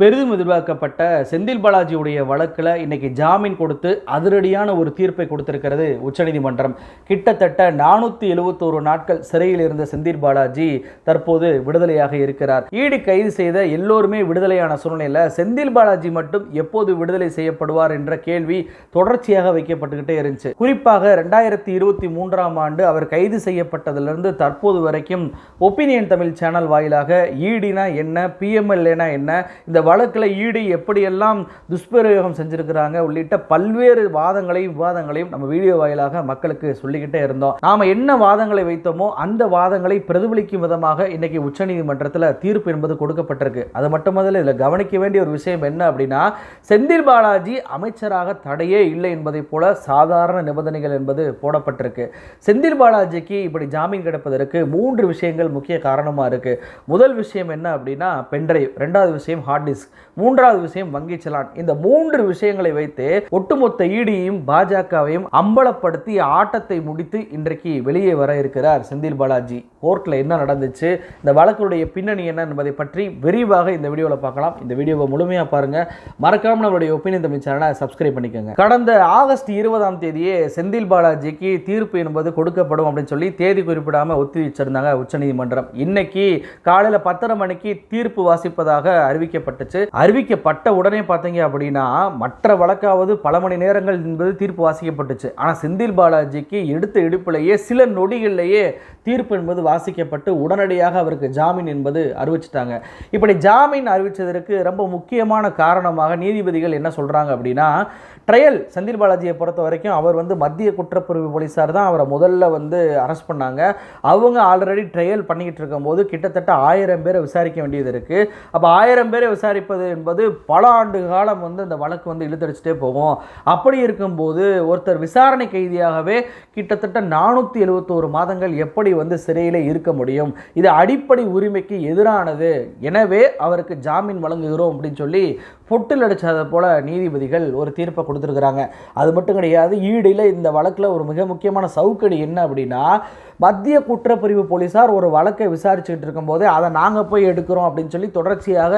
பெரிதும் எதிர்பார்க்கப்பட்ட செந்தில் பாலாஜியுடைய வழக்கில் இன்னைக்கு ஜாமீன் கொடுத்து அதிரடியான ஒரு தீர்ப்பை கொடுத்திருக்கிறது உச்சநீதிமன்றம். கிட்டத்தட்ட நானூற்றி எழுபத்தோரு நாட்கள் சிறையில் இருந்த செந்தில் பாலாஜி தற்போது விடுதலையாக இருக்கிறார். ஈடு கைது செய்த எல்லோருமே விடுதலையான சூழ்நிலையில் செந்தில் பாலாஜி மட்டும் எப்போது விடுதலை செய்யப்படுவார் என்ற கேள்வி தொடர்ச்சியாக வைக்கப்பட்டுக்கிட்டே இருந்துச்சு. குறிப்பாக ரெண்டாயிரத்தி இருபத்தி மூன்றாம் ஆண்டு அவர் கைது செய்யப்பட்டதிலிருந்து தற்போது வரைக்கும் ஒப்பீனியன் தமிழ் சேனல் வாயிலாக ஈடினா என்ன பிஎம்எல்ஏனா என்ன இந்த வழக்கில் ஈடு எப்படியெல்லாம் துஷ்பிரயோகம் செஞ்சுருக்கிறாங்க உள்ளிட்ட பல்வேறு வாதங்களையும் விவாதங்களையும் நம்ம வீடியோ வாயிலாக மக்களுக்கு சொல்லிக்கிட்டே இருந்தோம். நாம என்ன வாதங்களை வைத்தோமோ அந்த வாதங்களை பிரதிபலிக்கும் விதமாக இன்னைக்கு உச்சநீதிமன்றத்தில் தீர்ப்பு என்பது கொடுக்கப்பட்டிருக்கு. அது மட்டுமல்ல இதில் கவனிக்க வேண்டிய ஒரு விஷயம் என்ன அப்படின்னா செந்தில் பாலாஜி அமைச்சராக தடையே இல்லை என்பதைப் போல சாதாரண நிபந்தனைகள் என்பது போடப்பட்டிருக்கு. செந்தில் பாலாஜிக்கு இப்படி ஜாமீன் கிடைப்பதற்கு மூன்று விஷயங்கள் முக்கிய காரணமாக இருக்கு. முதல் விஷயம் என்ன அப்படின்னா பென்ட்ரைவ் ரெண்டாவது விஷயம் ஹார்ட் டிஸ்க் ரிஸ்க் மூன்றாவது விஷயம் வங்கி செலான். இந்த மூன்று விஷயங்களை வைத்து ஒட்டுமொத்த ஈடியையும் பாஜகவையும் அம்பலப்படுத்தி ஆட்டத்தை முடித்து இன்றைக்கு வெளியே வர இருக்கிறார் செந்தில் பாலாஜி. கோர்ட்டில் என்ன நடந்துச்சு இந்த வழக்குடைய பின்னணி என்ன என்பதை பற்றி விரிவாக இந்த வீடியோவில் பார்க்கலாம். இந்த வீடியோவை முழுமையாக பாருங்கள் மறக்காமல் நம்மளுடைய ஒப்பீனியன் தமிழ் சேனலை சப்ஸ்கிரைப் பண்ணிக்கோங்க. கடந்த ஆகஸ்ட் இருபதாம் தேதியே செந்தில் பாலாஜிக்கு தீர்ப்பு என்பது கொடுக்கப்படும் அப்படின்னு சொல்லி தேதி குறிப்பிடாமல் ஒத்தி வச்சிருந்தாங்க உச்சநீதிமன்றம். இன்னைக்கு காலையில் பத்தரை மணிக்கு தீர்ப்பு வாசிப்பதாக அறிவிச்சிருச்சு அறிவிக்கப்பட்ட உடனே பார்த்தீங்க அப்படின்னா மற்ற வழக்காவது பல மணி நேரங்கள் என்பது தீர்ப்பு வாசிக்கப்பட்டுச்சு. ஆனால் செந்தில் பாலாஜிக்கு எடுத்த எடுப்பிலேயே சில நொடிகளிலேயே தீர்ப்பு என்பது வாசிக்கப்பட்டு உடனடியாக அவருக்கு ஜாமீன் என்பது அறிவிச்சிட்டாங்க. இப்படி ஜாமீன் அறிவித்ததற்கு ரொம்ப முக்கியமான காரணமாக நீதிபதிகள் என்ன சொல்கிறாங்க அப்படின்னா ட்ரையல் செந்தில் பாலாஜியை பொறுத்த வரைக்கும் அவர் வந்து மத்திய குற்றப்பிரிவு போலீஸார் தான் அவரை முதல்ல வந்து அரெஸ்ட் பண்ணாங்க. அவங்க ஆல்ரெடி ட்ரையல் பண்ணிக்கிட்டு இருக்கும்போது கிட்டத்தட்ட ஆயிரம் பேரை விசாரிக்க வேண்டியது இருக்குது அப்போ ஆயிரம் பேரை விசாரிப்பது என்பது பல ஆண்டு காலம் வந்து இந்த வழக்கு வந்து இழுத்தடிச்சிட்டே போகும். அப்படி இருக்கும்போது ஒருத்தர் விசாரணை கைதியாகவே கிட்டத்தட்ட நானூற்றி எழுபத்தோரு மாதங்கள் எப்படி வந்து சிறையில் இருக்க முடியும்? இது அடிப்படை உரிமைக்கு எதிரானது. எனவே அவருக்கு ஜாமீன் வழங்குகிறோம் அப்படின்னு சொல்லி பொட்டில் அடித்ததை போல நீதிபதிகள் ஒரு தீர்ப்பை கொடுத்துருக்குறாங்க. அது மட்டும் கிடையாது ஈடில் இந்த வழக்கில் ஒரு மிக முக்கியமான சவுக்கடி என்ன அப்படின்னா மத்திய குற்றப்பிரிவு போலீஸார் ஒரு வழக்கை விசாரிச்சுக்கிட்டு இருக்கும்போது அதை நாங்கள் போய் எடுக்கிறோம் அப்படின்னு சொல்லி தொடர்ச்சியாக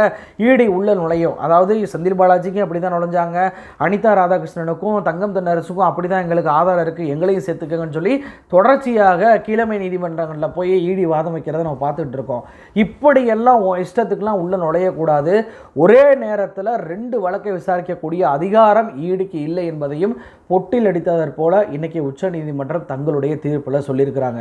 ஈடி உள்ள நுழையும். அதாவது செந்தில் பாலாஜிக்கும் அப்படி தான் நுழைஞ்சாங்க. அனிதா ராதாகிருஷ்ணனுக்கும் தங்கம் தென்னரசுக்கும் அப்படி தான் எங்களுக்கு ஆதாரம் இருக்குது எங்களையும் சேர்த்துக்கங்கன்னு சொல்லி தொடர்ச்சியாக கீழமை நீதிமன்றங்களில் போய் ஈடி வாதம் வைக்கிறத நம்ம பார்த்துட்டு இருக்கோம். இப்படியெல்லாம் உன் இஷ்டத்துக்குலாம் உள்ள நுழையக்கூடாது. ஒரே நேரத்தில் ரெண்டு வழக்கை விசாரிக்கக்கூடிய அதிகாரம் ஈடுக்கு இல்லை என்பதையும் பொட்டில் அடித்ததற் போல இன்னைக்கு உச்சநீதிமன்றம் தங்களுடைய தீர்ப்பில் சொல்லியிருக்கிறாங்க.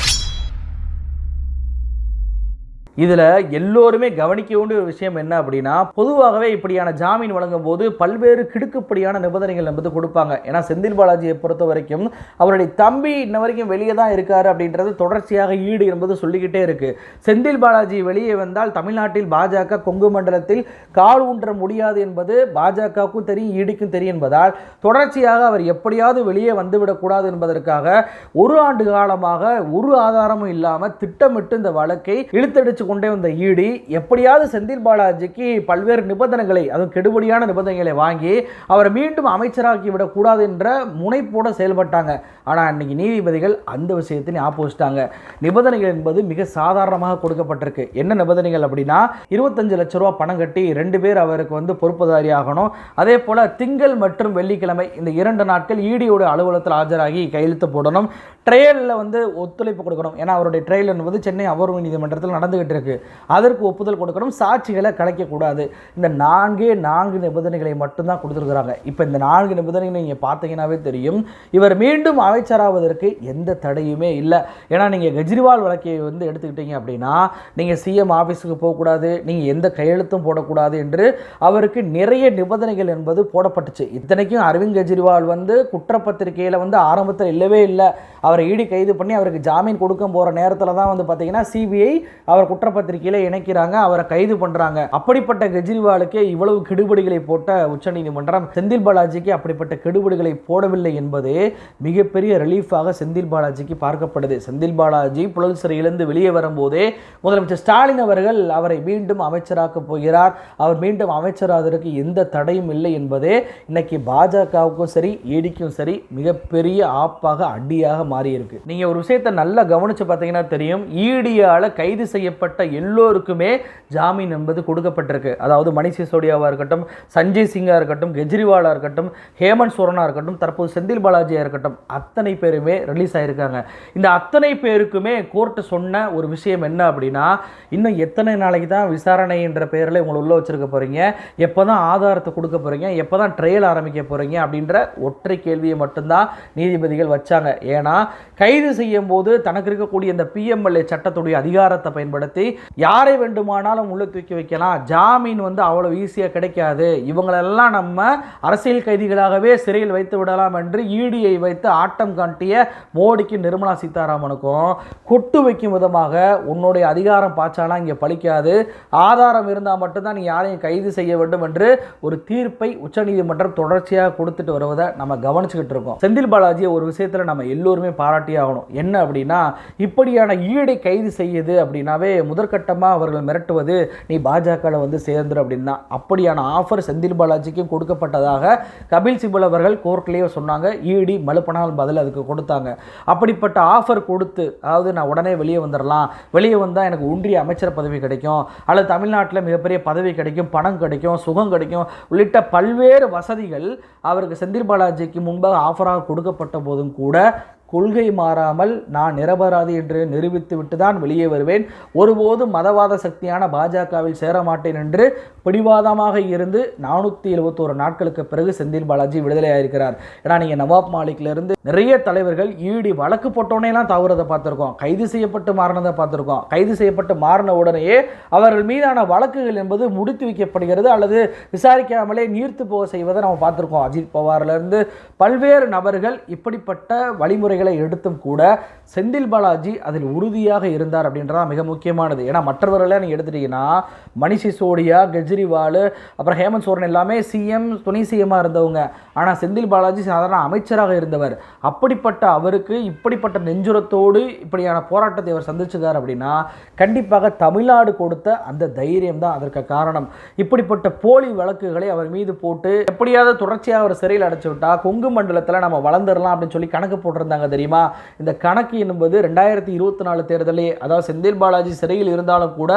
இதில் எல்லோருமே கவனிக்க வேண்டிய ஒரு விஷயம் என்ன அப்படின்னா பொதுவாகவே இப்படியான ஜாமீன் வழங்கும் போது பல்வேறு கிடுக்குப்படியான நிபந்தனைகள் என்பது கொடுப்பாங்க. ஏன்னா செந்தில் பாலாஜியை பொறுத்த வரைக்கும் அவருடைய தம்பி இன்ன வரைக்கும் வெளியே தான் இருக்காரு அப்படின்றது தொடர்ச்சியாக ஈடு என்பது சொல்லிக்கிட்டே இருக்கு. செந்தில் பாலாஜி வெளியே வந்தால் தமிழ்நாட்டில் பாஜக கொங்கு மண்டலத்தில் கால் ஊன்ற முடியாது என்பது பாஜகவுக்கும் தெரியும் ஈடுக்கும் தெரியும் என்பதால் தொடர்ச்சியாக அவர் எப்படியாவது வெளியே வந்துவிடக்கூடாது என்பதற்காக ஒரு ஆண்டு காலமாக ஒரு ஆதாரமும் இல்லாமல் திட்டமிட்டு இந்த வழக்கை இழுத்தடிச்சு கொண்டே வந்த ஈடி எப்படியாவது செந்தில் பாலாஜிக்கு பல்வேறு நிபந்தனைகளை அதுவும் கெடுபடியான நிபந்தனைகளை வாங்கி அவரை மீண்டும் அமைச்சராக்கி விடக்கூடாது என்ற முனைப்போடு செயல்பட்டாங்க. ஆனால் அன்னைக்கு நீதிபதிகள் அந்த விஷயத்தினை ஆப்போசிட்டாங்க. நிபந்தனைகள் என்பது மிக சாதாரணமாக கொடுக்கப்பட்டிருக்கு. என்ன நிபந்தனைகள் அப்படின்னா இருபத்தஞ்சு லட்ச ரூபா பணம் கட்டி ரெண்டு பேர் அவருக்கு வந்து பொறுப்புதாரி ஆகணும். அதே போல் திங்கள் மற்றும் வெள்ளிக்கிழமை இந்த இரண்டு நாட்கள் இடியோட அலுவலகத்தில் ஆஜராகி கையெழுத்து போடணும். ட்ரையலில் வந்து ஒத்துழைப்பு கொடுக்கணும். ஏன்னா அவருடைய ட்ரையல் என்பது சென்னை அமர்வு நீதிமன்றத்தில் நடந்துகிட்டு இருக்கு. அதற்கு ஒப்புதல் கொடுக்கணும். சாட்சிகளை கலைக்கக்கூடாது. இந்த நான்கே நான்கு நிபந்தனைகளை மட்டும்தான் கொடுத்துருக்குறாங்க. இப்போ இந்த நான்கு நிபந்தனைகளை நீங்கள் பார்த்தீங்கன்னாவே தெரியும். இவர் மீண்டும் அமைச்சராவதற்கு எந்த தடையுமே இல்லை. ஏன்னா நீங்கள் கெஜ்ரிவால் வழக்கை வந்து எடுத்துக்கிட்டீங்க அப்படின்னா நீங்கள் சிஎம் ஆஃபீஸுக்கு போகக்கூடாது. நீங்கள் எந்த கையெழுத்தும் போடக்கூடாது என்று அவருக்கு நிறைய நிபந்தனைகள் என்பது போடப்பட்டுச்சு. இத்தனைக்கும் அரவிந்த் கெஜ்ரிவால் வந்து குற்றப்பத்திரிகையில் வந்து ஆரம்பத்தில் இல்லவே இல்லை. அவரை ஈடி கைது பண்ணி அவருக்கு ஜாமீன் கொடுக்க போகிற நேரத்தில் தான் வந்து பார்த்தீங்கன்னா சிபிஐ அவர் குற்றப்பத்திரிகையில் இணைக்கிறாங்க அவரை கைது பண்ணுறாங்க அப்படிப்பட்ட கெஜ்ரிவாலுக்கே இவ்வளவு கெடுபடிகளை போட்ட உச்சநீதிமன்றம் செந்தில் பாலாஜிக்கு அப்படிப்பட்ட கெடுபடிகளை போடவில்லை என்பது மிகப்பெரிய ரிலீஃபாக செந்தில் பாலாஜிக்கு பார்க்கப்படுது. செந்தில் பாலாஜி புழல் சிறையிலிருந்து வெளியே வரும்போதே முதலமைச்சர் ஸ்டாலின் அவர்கள் அவரை மீண்டும் அமைச்சராக்க போகிறார். அவர் மீண்டும் அமைச்சராவதற்கு எந்த தடையும் இல்லை என்பதே இன்னைக்கு பாஜகவுக்கும் சரி ஈடிக்கும் சரி மிகப்பெரிய ஆப்பாக அடியாக மாறியிருக்கு. நீங்கள் நீங்க ஒரு விஷயத்தை நல்லா கவனிச்சு பார்த்தீங்கன்னா தெரியும். ஈடியால கைது செய்யப்பட்ட சம்பந்தப்பட்ட எல்லோருக்குமே ஜாமீன் என்பது கொடுக்கப்பட்டிருக்கு. அதாவது மணிஷ் சிசோடியாவாக இருக்கட்டும் சஞ்சய் சிங்காக இருக்கட்டும் கெஜ்ரிவாலாக இருக்கட்டும் ஹேமந்த் சோரனாக இருக்கட்டும் தற்போது செந்தில் பாலாஜியாக இருக்கட்டும் அத்தனை பேருமே ரிலீஸ் ஆகியிருக்காங்க இந்த அத்தனை பேருக்குமே கோர்ட்டு சொன்ன ஒரு விஷயம் என்ன அப்படின்னா இன்னும் எத்தனை நாளைக்கு தான் விசாரணை என்ற பெயரில் உங்களை உள்ள வச்சிருக்க போறீங்க? எப்போ தான் ஆதாரத்தை கொடுக்க போறீங்க? எப்போ தான் ட்ரையல் ஆரம்பிக்க போறீங்க? அப்படின்ற ஒற்றை கேள்வியை மட்டும்தான் நீதிபதிகள் வச்சாங்க. ஏன்னா கைது செய்யும் போது தனக்கு இருக்கக்கூடிய இந்த பிஎம்எல்ஏ சட்டத்துடைய அதிகாரத்தை பயன்படுத்தி யாரை வேண்டுமானாலும் உள்ளே தூக்கி வைக்கலாம். ஜாமீன் வந்து அவ்வளோ ஈஸியாக கிடைக்காது. இவங்களெல்லாம் நம்ம அரசியல் கைதிகளாகவே சிறையில் வைத்து விடலாம் என்று ஈடியை வைத்து ஆட்டம் காட்டிய மோடிக்கு நிர்மலா சீதாராமனுக்கும் கொட்டு வைக்கும் விதமாக உன்னுடைய அதிகாரம் பாய்ச்சாலாம் இங்கே பலிக்காது ஆதாரம் இருந்தால் மட்டும்தான் நீ யாரையும் கைது செய்ய வேண்டும் என்று ஒரு தீர்ப்பை உச்சநீதிமன்றம் தொடர்ச்சியாக கொடுத்துட்டு வருவதை நம்ம கவனிச்சுக்கிட்டு இருக்கோம். செந்தில் பாலாஜியை ஒரு விஷயத்தில் நம்ம எல்லோருமே பாராட்டி ஆகணும். என்ன அப்படின்னா இப்படியான ஈடை கைது செய்யுது அப்படின்னாவே முதற்கட்டமாக அவர்கள் மிரட்டுவது நீ பாஜகவில் வந்து சேர்ந்துரு அப்படின்னா அப்படியான ஆஃபர் செந்தில் பாலாஜிக்கும் கொடுக்கப்பட்டதாக கபில் சிபல் அவர்கள் கோர்ட்லேயே சொன்னாங்க. இடி மலுப்பனால் பதில் அதுக்கு கொடுத்தாங்க. அப்படிப்பட்ட ஆஃபர் கொடுத்து அதாவது நான் உடனே வெளியே வந்துடலாம் வெளியே வந்தால் எனக்கு ஒன்றிய அமைச்சர் பதவி கிடைக்கும். அல்லது தமிழ்நாட்டில் மிகப்பெரிய பதவி கிடைக்கும் பணம் கிடைக்கும் சுகம் கிடைக்கும். உள்ளிட்ட பல்வேறு வசதிகள் அவருக்கு செந்தில் பாலாஜிக்கு முன்பாக ஆஃபராக கொடுக்கப்பட்ட போதும் கூட கொள்கை மாறாமல் நான் நிரபராதி என்று நிரூபித்து விட்டு தான் வெளியே வருவேன். ஒருபோதும் மதவாத சக்தியான பாஜகவில் சேர மாட்டேன் என்று பிடிவாதமாக இருந்து நானூற்றி எழுபத்தோரு நாட்களுக்கு பிறகு செந்தில் பாலாஜி விடுதலையாயிருக்கிறார் ஏன்னா நீங்கள் நவாப் மாலிக்லேருந்து நிறைய தலைவர்கள் ஈடி வழக்கு போட்டோன்னேலாம் தவறதை பார்த்துருக்கோம். கைது செய்யப்பட்டு மாறினதை பார்த்துருக்கோம். கைது செய்யப்பட்டு மாறின உடனேயே அவர்கள் மீதான வழக்குகள் என்பது முடித்து வைக்கப்படுகிறது அல்லது விசாரிக்காமலே நீர்த்து போக செய்வதை நம்ம பார்த்துருக்கோம். அஜித் பவார்லேருந்து பல்வேறு நபர்கள் இப்படிப்பட்ட வழிமுறைகள் எடுத்தும் கூட செந்தில் பாலாஜி அதில் உறுதியாக இருந்தார் அப்படின்றதா மிக முக்கியமானது. ஏன்னா மற்றவர்களெல்லாம் நீங்கள் எடுத்துட்டீங்கன்னா மணிஷ் சிசோடியா கெஜ்ரிவால் அப்புறம் ஹேமந்த் சோரன் எல்லாமே சிஎம் துணை சிஎம்மாக இருந்தவங்க. ஆனால் செந்தில் பாலாஜி சாதாரண அமைச்சராக இருந்தவர். அப்படிப்பட்ட அவருக்கு இப்படிப்பட்ட நெஞ்சுரத்தோடு இப்படியான போராட்டத்தை அவர் சந்திச்சிருக்கார் அப்படின்னா கண்டிப்பாக தமிழ்நாடு கொடுத்த அந்த தைரியம் தான் அதற்கு காரணம். இப்படிப்பட்ட போலி வழக்குகளை அவர் மீது போட்டு எப்படியாவது தொடர்ச்சியாக அவர் சிறையில் அடைச்சு விட்டா கொங்கு மண்டலத்தில் நம்ம வளர்ந்துடலாம் அப்படின்னு சொல்லி கணக்கு போட்டிருந்தாங்க தெரியுமா? இந்த கணக்கு என்பது ரெண்டாயிரத்தி இருபத்தி நாலு தேர்தலே அதாவது செந்தில் பாலாஜி சிறையில் இருந்தாலும் கூட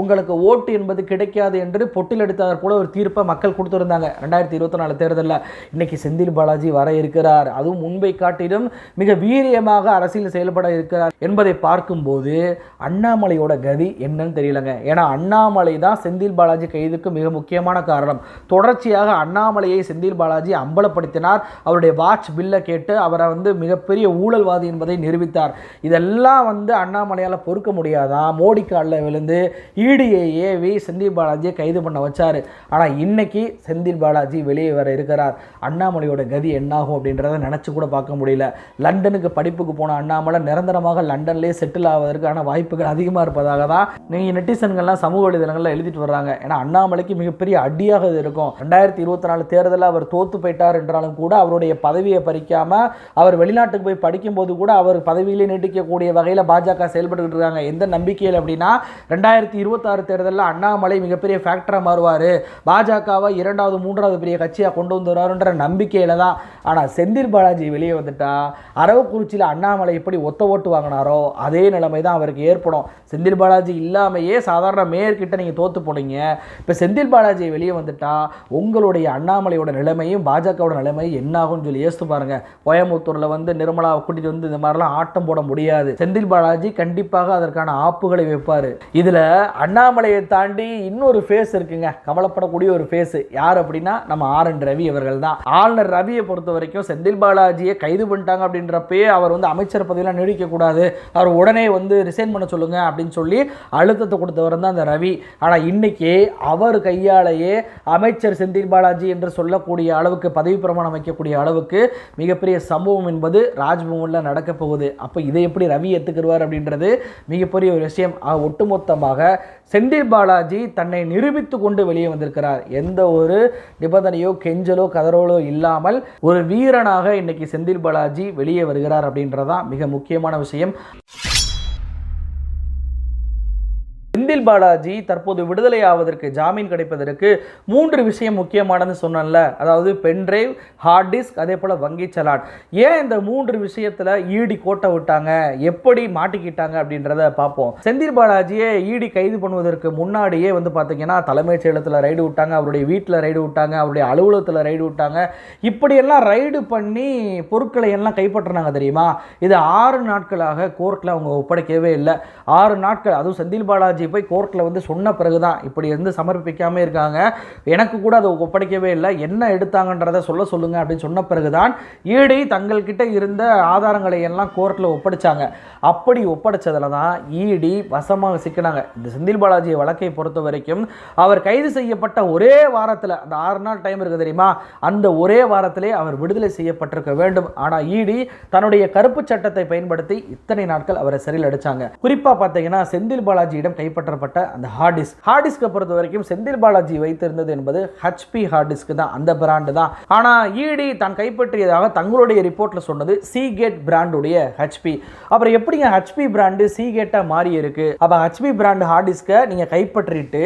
உங்களுக்கு ஓட்டு என்பது கிடைக்காது என்று பொட்டில் எடுத்தார் கூட ஒரு தீர்ப்பை மக்கள் கொடுத்துருந்தாங்க. ரெண்டாயிரத்தி இருபத்தி நாலு தேர்தலில் இன்னைக்கு செந்தில் பாலாஜி வர இருக்கிறார். அதுவும் முன்பை காட்டிலும் மிக வீரியமாக அரசியல் செயல்பட இருக்கிறார் என்பதை பார்க்கும்போது அண்ணாமலையோட கதி என்னன்னு தெரியலங்க. ஏன்னா அண்ணாமலை தான் செந்தில் பாலாஜி கைதுக்கு மிக முக்கியமான காரணம். தொடர்ச்சியாக அண்ணாமலையை செந்தில் பாலாஜி அம்பலப்படுத்தினார். அவருடைய வாட்ச் பில்லை கேட்டு அவரை வந்து மிகப்பெரிய ஊழல்வாதி என்பதை நிரூபித்தார். இதெல்லாம் வந்து அண்ணாமலையால் பொறுக்க முடியாதான் மோடி காலில் விழுந்து ஈடியை ஏவி செந்தில் பாலாஜியை கைது பண்ண வச்சார். ஆனால் இன்னைக்கு செந்தில் பாலாஜி வெளியே வர இருக்கிறார். அண்ணாமலையோட கதி என்னாகும் அப்படின்றத நினச்சி கூட பார்க்க முடியல. லண்டனுக்கு படிப்புக்கு போன அண்ணாமலை நிரந்தரமாக லண்டன்லேயே செட்டில் ஆவதற்கான வாய்ப்புகள் அதிகமாக இருப்பதாக தான் நீங்கள் நெட்டிசன்கள்லாம் சமூக வலைதளங்களில் எழுதிட்டு வர்றாங்க. ஏன்னா அண்ணாமலைக்கு மிகப்பெரிய அடியாக இது இருக்கும். ரெண்டாயிரத்தி இருபத்தி நாலு தேர்தலில் அவர் தோத்து போயிட்டார் என்றாலும் கூட அவருடைய பதவியை பறிக்காமல் அவர் வெளிநாட்டுக்கு போய் படிக்கும்போது கூட அவர் பதவியிலே நீட்டிக்கக்கூடிய வகையில் பாஜக செயல்பட்டுக்கிட்டு இருக்காங்க. எந்த நம்பிக்கையில் அப்படின்னா ரெண்டாயிரத்தி இருபத்தாறு தேர்தலில் அண்ணாமலை மிகப்பெரிய ஃபேக்டராக மாறுவார். பாஜகவை இரண்டாவது மூன்றாவது பெரிய கட்சியாக கொண்டு வந்துடுவாருன்ற நம்பிக்கையில் தான். ஆனால் செந்தில் பாலாஜி வெளியே வந்துட்டா அரவக்குறிச்சியில் அண்ணாமலை எப்படி ஒத்த ஓட்டு வாங்கினாரோ அதே நிலைமை தான் அவருக்கு ஏற்படும். செந்தில் பாலாஜி இல்லாமையே சாதாரண மேயர்கிட்ட நீங்கள் தோற்று போனீங்க. இப்போ செந்தில் பாலாஜி வெளியே வந்துட்டா உங்களுடைய அண்ணாமலையோட நிலைமையும் பாஜகவோட நிலைமையும் என்னாகும்னு சொல்லி யோசித்து பாருங்கள் கோயம்புத்தூரில் வந்து நிர்மலா கூட்டிட்டு வந்து இந்த மாதிரிலாம் ஆட்டம் போட முடியாது. செந்தில் பாலாஜி கண்டிப்பாக அதற்கான ஆப்புகளை வைப்பார். இதில் அண்ணாமலையை தாண்டி இன்னொரு ஃபேஸ் இருக்குங்க. கவலைப்படக்கூடிய ஒரு ஃபேஸ் யார் அப்படின்னா நம்ம ஆர் என் ரவி அவர்கள் தான். ஆளுநர் ரவியை பொறுத்த வரைக்கும் செந்தில் பாலாஜியை கைது பண்ணிட்டாங்க அப்படின்றப்பயே அவர் வந்து அமைச்சர் பதவியெல்லாம் நீடிக்கக்கூடாது அவர் உடனே வந்து ரிசைன் பண்ண சொல்லுங்க அப்படின்னு சொல்லி அழுத்தத்தை கொடுத்தவர் தான் அந்த ரவி. ஆனால் இன்னைக்கு அவர் கையாலேயே அமைச்சர் செந்தில் பாலாஜி என்று சொல்லக்கூடிய அளவுக்கு பதவி பிரமாணம் வைக்கக்கூடிய அளவுக்கு மிகப்பெரிய சம்பவம் என்பது ராஜ்பவனில் நடக்க போகுது. அப்போ இதை எப்படி ரவி ஏற்றுக்கிடுவார் அப்படின்றது மிகப்பெரிய ஒரு விஷயம். ஒட்டுமொத்தமாக செந்தில் பாலாஜி தன்னை நிரூபித்து கொண்டு வெளியே வந்திருக்கிறார். எந்த ஒரு நிபந்தனையோ கெஞ்சலோ கதரோலோ இல்லாமல் ஒரு வீரனாக இன்னைக்கு செந்தில் பாலாஜி வெளியே வருகிறார் அப்படின்றதான் மிக முக்கியமான விஷயம். சுனில் பாலாஜி தற்போது விடுதலை ஆவதற்கு ஜாமீன் கிடைப்பதற்கு மூன்று விஷயம் முக்கியமானது சொன்னேன்ல. அதாவது பென்ட்ரைவ் ஹார்ட் டிஸ்க் அதே போல் வங்கி சலாட் ஏன் இந்த மூன்று விஷயத்தில் ஈடி கோட்டை விட்டாங்க? எப்படி மாட்டிக்கிட்டாங்க அப்படின்றத பார்ப்போம். செந்தில் பாலாஜியை ஈடி கைது பண்ணுவதற்கு முன்னாடியே வந்து பார்த்தீங்கன்னா தலைமைச் செயலத்தில் ரைடு விட்டாங்க அவருடைய வீட்டில் ரைடு விட்டாங்க அவருடைய அலுவலகத்தில் ரைடு விட்டாங்க. இப்படியெல்லாம் ரைடு பண்ணி பொருட்களை எல்லாம் கைப்பற்றினாங்க தெரியுமா? இது ஆறு நாட்களாக கோர்ட்டில் அவங்க ஒப்படைக்கவே இல்லை. ஆறு நாட்கள் அதுவும் செந்தில் பாலாஜி போய் கோர்ட்டில் வந்து சொன்ன பிறகு தான் இப்படி வந்து சமர்ப்பிக்காமல் இருக்காங்க. எனக்கு கூட அதை ஒப்படைக்கவே இல்லை. என்ன எடுத்தாங்கன்றதை சொல்ல சொல்லுங்க அப்படின்னு சொன்ன பிறகு தான் ஈடி தங்கள்கிட்ட இருந்த ஆதாரங்களை எல்லாம் கோர்ட்டில் ஒப்படைச்சாங்க. அப்படி ஒப்படைச்சதில் தான் ஈடி வசமாக சிக்கினாங்க. இந்த செந்தில் பாலாஜி வழக்கை பொறுத்த வரைக்கும் அவர் கைது செய்யப்பட்ட ஒரே வாரத்தில் அந்த ஆறு நாள் டைம் இருக்குது தெரியுமா? அந்த ஒரே வாரத்திலே அவர் விடுதலை செய்யப்பட்டிருக்க வேண்டும். ஆனால் ஈடி தன்னுடைய கருப்பு சட்டத்தை பயன்படுத்தி இத்தனை நாட்கள் அவரை சிறையில் அடித்தாங்க குறிப்பாக பார்த்தீங்கன்னா செந்தில் பாலாஜியிடம் கைப்பற்ற பண்ணப்பட்ட அந்த ஹார்டிஸ்க் ஹார்டிஸ்கை பொறுத்த வரைக்கும் செந்தில் பாலாஜி வைத்திருந்தது என்பது ஹெச்பி ஹார்டிஸ்க் தான். அந்த பிராண்டு தான். ஆனால் ஈடி தான் கைப்பற்றியதாக தங்களுடைய ரிப்போர்ட்டில் சொன்னது சி கேட் பிராண்டுடைய ஹெச்பி அப்புறம் எப்படிங்க ஹெச்பி பிராண்டு சீகேட்டாக மாறி இருக்கு? அப்போ ஹெச்பி பிராண்டு ஹார்டிஸ்கை நீங்கள் கைப்பற்றிட்டு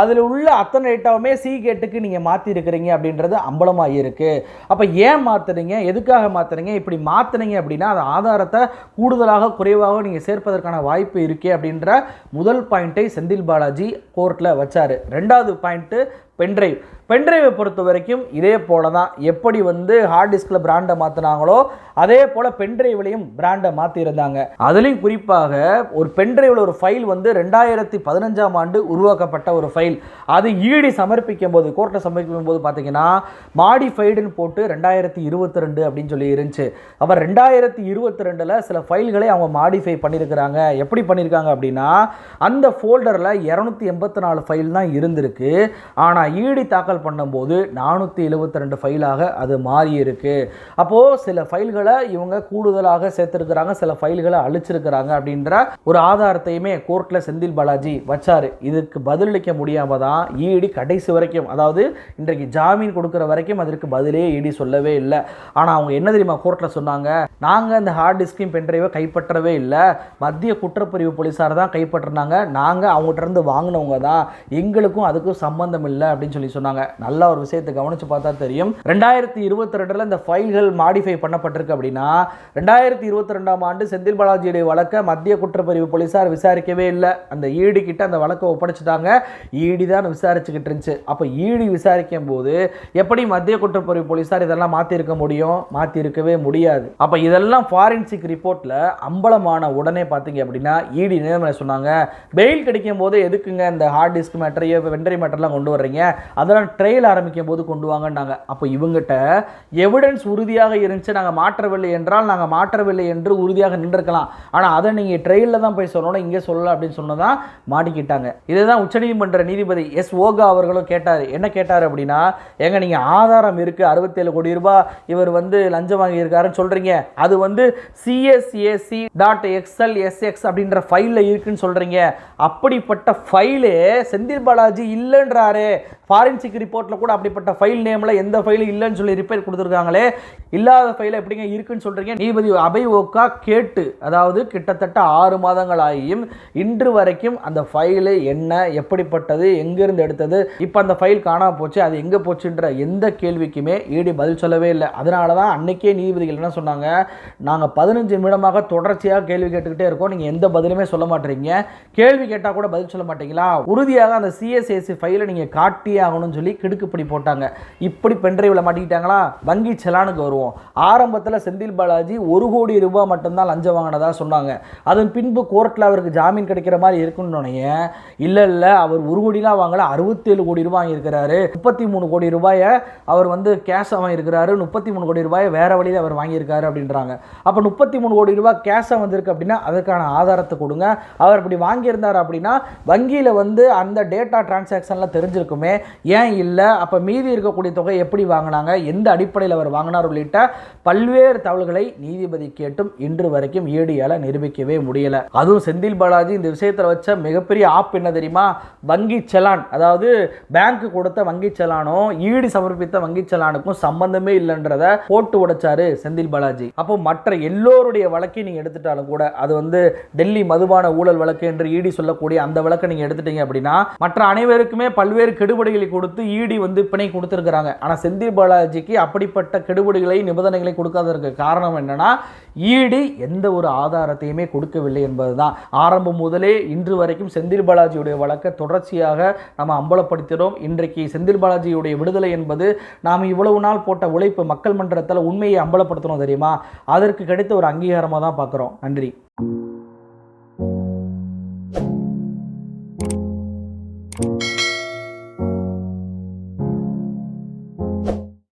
அதில் உள்ள அத்தனை டேட்டாவுமே சீகேட்டுக்கு நீங்கள் மாற்றி இருக்கிறீங்க அப்படின்றது அம்பலமாக இருக்கு. அப்போ ஏன் மாற்றுறீங்க எதுக்காக மாற்றுறீங்க இப்படி மாற்றுனீங்க அப்படின்னா அந்த ஆதாரத்தை கூடுதலாக குறைவாக நீங்கள் சேர்ப்பதற்கான வாய்ப்பு இருக்கே அப்படின்ற முதல் பாயிண்ட்டை செந்தில் பாலாஜி கோர்ட்டில் வச்சார். ரெண்டாவது பாயிண்ட்டு பென்ட்ரைவ். பென்ட்ரைவை பொறுத்த வரைக்கும் இதே போல தான் எப்படி வந்து ஹார்ட் டிஸ்கில் பிராண்டை மாற்றினாங்களோ அதே போல் பென்ட்ரைவ்லையும் பிராண்டை மாற்றியிருந்தாங்க அதுலேயும் குறிப்பாக ஒரு பென்ட்ரைவில் ஒரு ஃபைல் வந்து ரெண்டாயிரத்தி பதினஞ்சாம் ஆண்டு உருவாக்கப்பட்ட ஒரு ஃபைல் அது ஈடி சமர்ப்பிக்கும் போது கோர்ட்டை சமர்ப்பிக்கும் போது பார்த்தீங்கன்னா மாடிஃபைடுன்னு போட்டு ரெண்டாயிரத்தி இருபத்தி ரெண்டு அப்படின்னு சொல்லி இருந்துச்சு. அவர் ரெண்டாயிரத்தி இருபத்தி ரெண்டில் சில ஃபைல்களை அவங்க மாடிஃபை பண்ணியிருக்கிறாங்க எப்படி பண்ணியிருக்காங்க அப்படின்னா அந்த ஃபோல்டரில் இரநூத்தி எண்பத்தி நாலு ஃபைல் தான் இருந்திருக்கு. ஆனால் ஈடி தாக்கல் பண்ணும்போது நானூற்றி எழுபத்தி ரெண்டு ஃபைலாக அது மாறி இருக்குது அப்போது சில ஃபைல்களை இவங்க கூடுதலாக சேர்த்துருக்கிறாங்க சில ஃபைல்களை அழிச்சிருக்கிறாங்க அப்படின்ற ஒரு ஆதாரத்தையுமே கோர்ட்டில் செந்தில் பாலாஜி வச்சார். இதுக்கு பதிலளிக்க முடியாமல் தான் இடி கடைசி வரைக்கும் அதாவது இன்றைக்கு ஜாமீன் கொடுக்குற வரைக்கும் அதற்கு பதிலே இடி சொல்லவே இல்லை. ஆனால் அவங்க என்ன தெரியுமா கோர்ட்டில் சொன்னாங்க? நாங்கள் இந்த ஹார்ட் டிஸ்கையும் பென்ட்ரைவை கைப்பற்றவே இல்லை. மத்திய குற்றப்பிரிவு போலீஸார் தான் கைப்பற்றினாங்க. நாங்கள் அவங்ககிட்ட இருந்து வாங்கினவங்க தான். எங்களுக்கும் அதுக்கும் சம்பந்தம் இல்லை அப்படின்னு சொல்லி சொன்னாங்க. நல்ல ஒரு விஷயத்தை கவனிச்சு பார்த்தா தெரியும். ரெண்டாயிரத்தி இருபத்தி ரெண்டில் இந்த ஃபைல்கள் மாடிஃபை பண்ணப்பட்டிருக்கு அப்படின்னா ரெண்டாயிரத்தி இருபத்தி ரெண்டாம் ஆண்டு செந்தில் பாலாஜியுடைய வழக்கை மத்திய குற்றப்பிரிவு போலீஸார் விசாரிக்கவே இல்லை. அந்த ஈடி கிட்ட அந்த வழக்கை ஒப்படைச்சிட்டாங்க. ஈடி தான் விசாரிச்சுக்கிட்டு இருந்துச்சு. அப்போ ஈடி விசாரிக்கும் போது எப்படி மத்திய குற்றப்பிரிவு போலீஸார் இதெல்லாம் மாற்றிருக்க முடியும்? மாற்றிருக்கவே முடியாது. அப்போ இதெல்லாம் ஃபாரன்சிக் ரிப்போர்ட்டில் அம்பலமான உடனே பார்த்தீங்க அப்படின்னா ஈடி நிலைமை சொன்னாங்க? பெயில் கிடைக்கும் போது எதுக்குங்க இந்த ஹார்ட் டிஸ்க் மேட்டரையோ வெண்டரி மேட்டர்லாம் கொண்டு வர்றீங்க? அதெல்லாம் ட்ரையல் ஆரம்பிக்கும் போது கொண்டு வாங்கன்னாங்க. அப்போ இவங்ககிட்ட எவிடன்ஸ் உறுதியாக இருந்துச்சு நாங்கள் மாற்றவில்லை என்றால் நாங்கள் மாற்றவில்லை என்று உறுதியாக நின்றுருக்கலாம். ஆனால் அதை நீங்கள் ட்ரையலில் தான் போய் சொல்லணும் இங்கே சொல்லலாம் அப்படின்னு சொன்னதான் மாட்டிக்கிட்டாங்க. இதுதான் உச்சநீதிமன்ற நீதிபதி எஸ். ஓகா அவர்களும் கேட்டார். என்ன கேட்டார் அப்படின்னா எங்க நீங்கள் ஆதாரம் இருக்குது அறுபத்தேழு கோடி ரூபாய் இவர் வந்து லஞ்சம் வாங்கியிருக்காருன்னு சொல்கிறீங்க அது வந்து சிஎஸ்ஏசி டாட் எக்ஸ்எல் எஸ்எக்ஸ் அப்படின்ற ஃபைலில் இருக்குன்னு சொல்கிறீங்க அப்படிப்பட்ட ஃபைலு செந்தில் பாலாஜி இல்லைன்றாரு. ஃபாரன்சிக் ரிப்போர்ட்டில் கூட அப்படிப்பட்ட ஃபைல் நேமில் எந்த ஃபைலும் இல்லைன்னு சொல்லி ரிப்பேர் கொடுத்துருக்காங்களே. இல்லாத ஃபைல் எப்படிங்க இருக்குன்னு சொல்கிறீங்க நீதிபதி அபய் ஓக்கா கேட்டு அதாவது கிட்டத்தட்ட ஆறு மாதங்கள் ஆகியும் இன்று வரைக்கும் அந்த ஃபைலு என்ன எப்படிப்பட்டது எங்கேருந்து எடுத்தது இப்போ அந்த ஃபைல் காணாமல் போச்சு அது எங்கே போச்சுன்ற எந்த கேள்விக்குமே ஈடி பதில் சொல்லவே இல்லை. அதனால தான் அன்னைக்கே நீதிபதிகள் என்ன சொன்னாங்க? நாங்கள் பதினஞ்சு நிமிடமாக தொடர்ச்சியாக கேள்வி கேட்டுக்கிட்டே இருக்கோம். நீங்கள் எந்த பதிலுமே சொல்ல மாட்டீங்க. கேள்வி கேட்டால் கூட பதில் சொல்ல மாட்டீங்களா? உறுதியாக அந்த சிஎஸ்ஏசி ஃபைலை நீங்கள் காட்டியே ஆகணும்னு சொல்லி கிடுக்குப்படி போட்டாங்க. இப்படி பென்ட்ரைவில் மாட்டிக்கிட்டாங்களா? வங்கி செலானுக்கு வருவோம். ஆரம்பத்தில் செந்தில் பாலாஜி ஒரு கோடி ரூபாய் மட்டும்தான் லஞ்சம் வாங்கினதாக சொன்னாங்க. அதன் பின்பு கோர்ட்டில் அவருக்கு ஜாமீன் கிடைக்கிற மாதிரி இருக்குன்னு இல்லை இல்லை அவர் ஒரு கோடிலாம் வாங்கல அறுபத்தேழு கோடி ரூபாய் வாங்கியிருக்கிறாரு. முப்பத்தி மூணு கோடி ரூபாயை அவர் வந்து கேஷாக வாங்கியிருக்கிறாரு. முப்பத்தி மூணு கோடி ரூபாயை வேறு வழியில் அவர் வாங்கியிருக்காரு அப்படின்றாங்க. அப்போ முப்பத்தி மூணு கோடி ரூபாய் கேஷாக வந்திருக்கு அப்படின்னா அதற்கான ஆதாரத்தை கொடுங்க. அவர் அப்படி வாங்கியிருந்தார் அப்படின்னா வங்கியில் வந்து அந்த டேட்டா டிரான்சாக்ஷன்லாம் தெரிஞ்சிருக்குமே. ஏன் இல்லை அப்போ மீதி இருக்கக்கூடிய தொகை எப்படி வாங்கினாங்க எந்த அடிப்படையில் அவர் வாங்கினார் உள்ளிட்ட பல்வேறு தகவல்களை நீதிபதி கேட்டும் இன்று வரைக்கும் ஈடியால் நிரூபிக்கவே முடியலை. அதுவும் செந்தில் பாலாஜி இந்த விஷயத்தில் வச்ச மிகப்பெரிய ஆப் என்ன தெரியுமா? வங்கி செலான். அதாவது பேங்க் கொடுத்த வங்கி செலானும் ஈடு சமர்ப்பித்த வங்கி செலானுக்கும் சம்பந்தமே இல்லைன்றத போட்டு உடைச்சாரு செந்தில் பாலாஜி. அப்போ மற்ற எல்லோருடைய வழக்கையும் நீங்கள் எடுத்துட்டாலும் கூட அது வந்து டெல்லி மதுபான ஊழல் வழக்கு என்று ஈடி சொல்லக்கூடிய அந்த வழக்கை நீங்கள் எடுத்துட்டீங்க அப்படின்னா மற்ற அனைவருக்குமே பல்வேறு கெடுபடிகளை கொடுத்து ஈடி வந்து பிணை கொடுத்துருக்குறாங்க. ஆனால் செந்தில் பாலாஜிக்கு அப்படிப்பட்ட கெடுபடிகளை நிபந்தனைகளை கொடுக்காததற்கு காரணம் என்னன்னா ஈடி எந்த ஒரு ஆதாரத்தையுமே கொடுக்கவில்லை என்பதுதான். ஆரம்பம் முதலே இன்று வரைக்கும் செந்தில் பாலாஜியுடைய வழக்கை தொடர்ச்சியாக நம்ம அம்பலப்படுத்தினோம். இன்றைக்கு செந்தில் பாலாஜியுடைய விடுதலை என்பது நாம் இவ்வளவு நாள் போட்ட உழைப்பு மக்கள் மன்றத்தில் உண்மையை அம்பலப்படுத்தணும் தெரியுமா? அதற்கு கிடைத்த ஒரு அங்கீகாரமாக தான் பார்க்குறோம். நன்றி.